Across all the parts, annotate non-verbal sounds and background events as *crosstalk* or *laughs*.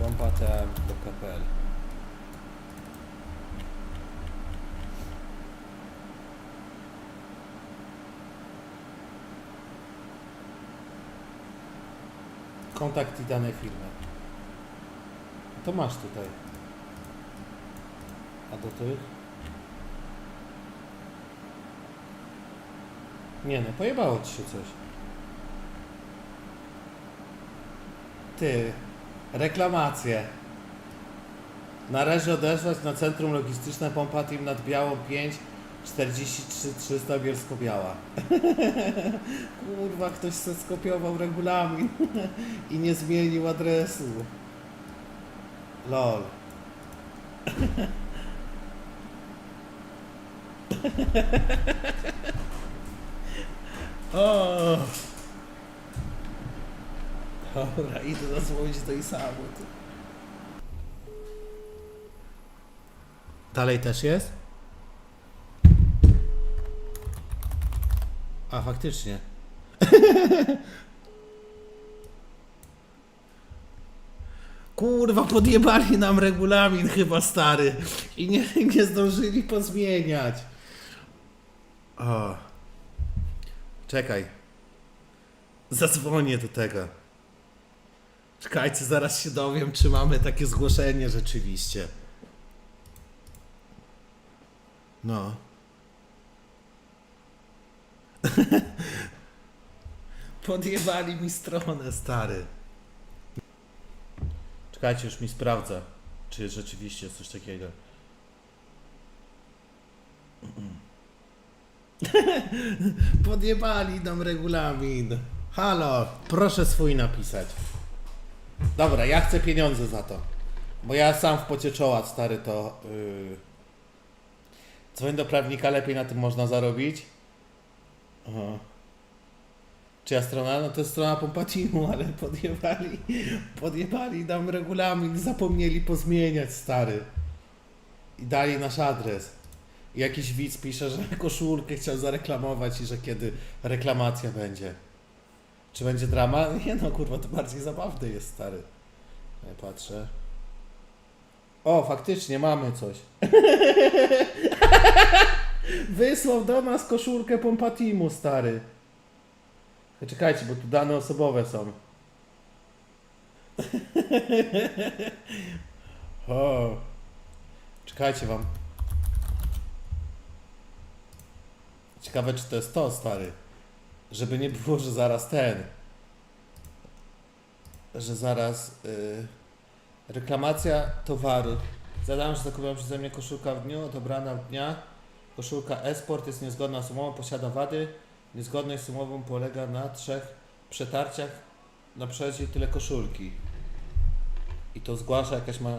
pompatm.pl Kontakt i dane firmy. To masz tutaj. A do tych? Nie no, pojebało ci się coś. Ty, reklamacje. Należy odesłać na Centrum Logistyczne Pompa Team nad Białą 5 43 300 Bielsko-Biała. Kurwa, ktoś se skopiował regulamin *laughs* i nie zmienił adresu. Lol. *laughs* o! Dobra, idę zadzwonić do Isamu. ty. Dalej też jest? A, faktycznie. *laughs* Kurwa, podjebali nam regulamin chyba stary i nie, nie zdążyli pozmieniać. O. Czekaj. Zadzwonię do tego. Czekajcie, zaraz się dowiem, czy mamy takie zgłoszenie rzeczywiście. No. *laughs* Podjebali mi stronę, stary. Czekajcie, już mi sprawdzę, czy rzeczywiście jest coś takiego. *laughs* Podjebali nam regulamin. Halo, proszę swój napisać. Dobra, ja chcę pieniądze za to. Bo ja sam w pocie czoła, stary, to... Yy... Dzwoń do prawnika, lepiej na tym można zarobić. Aha. Czyja strona? No to jest strona Pompatimu, ale podjebali, podjebali nam regulamin, zapomnieli pozmieniać, stary. I dali nasz adres. I jakiś widz pisze, że koszulkę chciał zareklamować i że kiedy reklamacja będzie. Czy będzie drama? *laughs* Nie no, kurwa, to bardziej zabawne jest, stary. Ja patrzę. O, faktycznie mamy coś. *laughs* Wysłał do nas koszulkę Pompatimu, stary. Czekajcie, bo tu dane osobowe są. *laughs* o. Czekajcie wam. Ciekawe, czy to jest to, stary. Żeby nie było, że zaraz ten. Że zaraz. y, reklamacja towaru. Zadałem, że zakupiłem przeze mnie koszulka w dniu, odebrana w dnia. Koszulka Esport jest niezgodna z umową, posiada wady. Niezgodność z umową polega na trzech przetarciach na przechodzie tyle koszulki. I to zgłasza jakaś ma...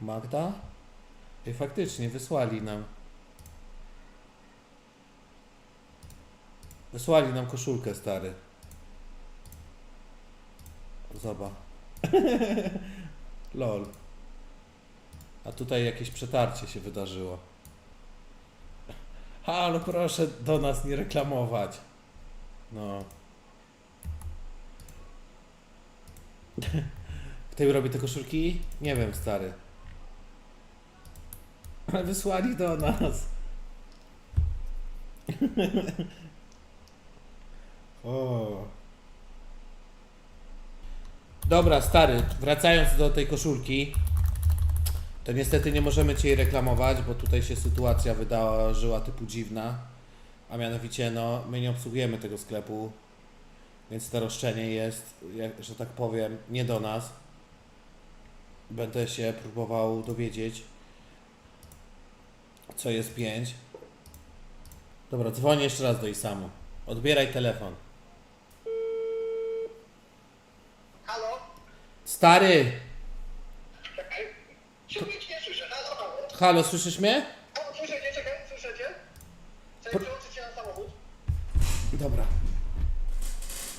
Magda? I faktycznie wysłali nam. Wysłali nam koszulkę, stary. Zobacz. *laughs* Lol. A tutaj jakieś przetarcie się wydarzyło. *laughs* Halo, proszę do nas nie reklamować. No. *laughs* Kto robi te koszulki? Nie wiem, stary. Ale wysłali do nas. Dobra, stary, wracając do tej koszulki, to niestety nie możemy Cię jej reklamować, bo tutaj się sytuacja wydarzyła typu dziwna. A mianowicie, no, my nie obsługujemy tego sklepu, więc to roszczenie jest, jak, że tak powiem, nie do nas. Będę się próbował dowiedzieć, co jest 5. Dobra, dzwonię jeszcze raz do Isamu. Odbieraj telefon. Stary! Słyszę. Halo, słyszysz mnie? O, słyszycie, czekaj, słyszycie? Chcę przełączyć się na samochód. Dobra.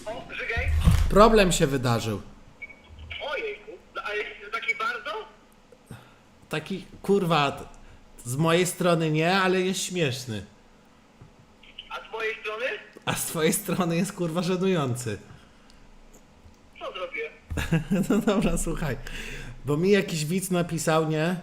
O, żygaj. Problem się wydarzył. Ojejku. No, ale taki bardzo? Taki, kurwa, z mojej strony nie, ale jest śmieszny. A z mojej strony? A z twojej strony jest kurwa żenujący. Co zrobię? *laughs* No dobra, słuchaj. Bo mi jakiś widz napisał, nie?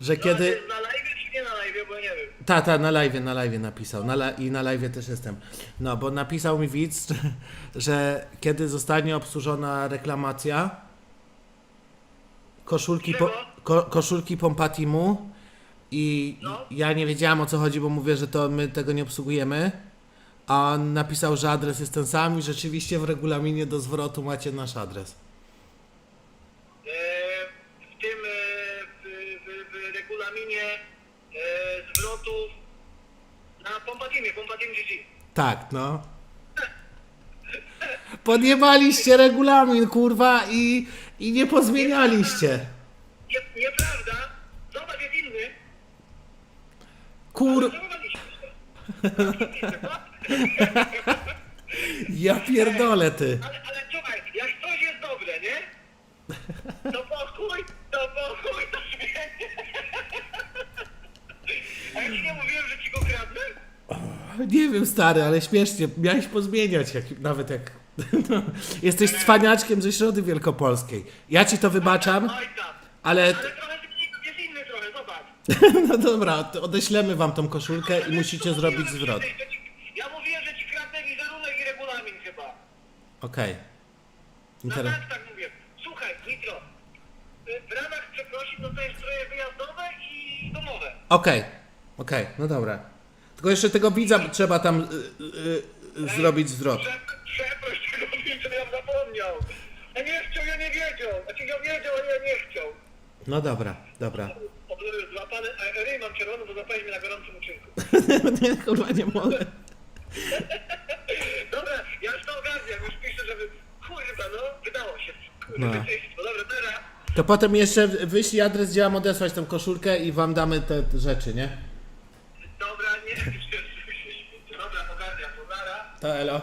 Że kiedy... No, na live czy nie na live, bo nie wiem. Ta, ta, na live, na live napisał. Na la... I na live też jestem. No, bo napisał mi widz, *laughs* że, kiedy zostanie obsłużona reklamacja koszulki, po... Ko... koszulki Pompatimu i No. ja nie wiedziałam o co chodzi, bo mówię, że to my tego nie obsługujemy. A on napisał, że adres jest ten sam i rzeczywiście w regulaminie do zwrotu macie nasz adres. E, w tym e, w, w, w regulaminie e, zwrotów na Pompatimie, Pompatim GG. Tak, no. Podjebaliście regulamin, kurwa, i, i nie pozmienialiście. Nie, nieprawda. Zobacz, jest inny. Kur... Zobacz, *laughs* *laughs* Ja pierdolę, ty. Ale, ale słuchaj, jak coś jest dobre, nie? To pokój, to pokój, to śmiech. A ja ci nie mówiłem, że ci go kradnę? Nie wiem, stary, ale śmiesznie. Miałeś pozmieniać, jak, nawet jak... No, *laughs* jesteś cwaniaczkiem ze Środy Wielkopolskiej. Ja ci to wybaczam, ale... Ale trochę jest inny trochę, zobacz. *laughs* No dobra, to odeślemy wam tą koszulkę i musicie zrobić zwrot. ci- Ja mówiłem, że ci kradnę wizerunek i regulamin chyba. Okej. Na Interes- tak, tak mówię. Słuchaj, Nitro, y, w ramach przeprosin no to jest stroje wyjazdowe i domowe. Okej, okej, no dobra. Tylko jeszcze tego widza trzeba tam y, y, y, zrobić zwrot. Prze- Przeproś tego widza, ja zapomniał. Ja nie chciał, ja nie wiedział. Znaczy ja wiedział, ale ja nie chciał. No dobra, dobra. Obrobił złapany, a ryj mam czerwony, bo zapalił mnie na gorącym uczynku. nie, *laughs* kurwa, nie mogę. *laughs* Dobra, ja już to ogarniam, już piszę, żeby... Kurwa, no, wydało się. No. No. Dobra, teraz. To potem jeszcze wyślij adres, gdzie mam odesłać tą koszulkę i wam damy te te rzeczy, nie? Dobra, nie. *laughs* Dobra. To elo.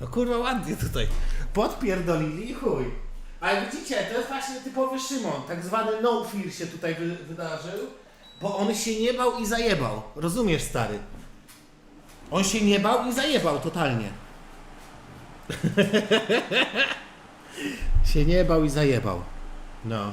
No kurwa, ładnie tutaj. Podpierdolili i chuj. Ale widzicie, to jest właśnie typowy Szymon. Tak zwany no fear się tutaj wy, wydarzył, bo on się nie bał i zajebał. Rozumiesz, stary? On się nie bał i zajebał totalnie. *laughs* się nie bał i zajebał. No.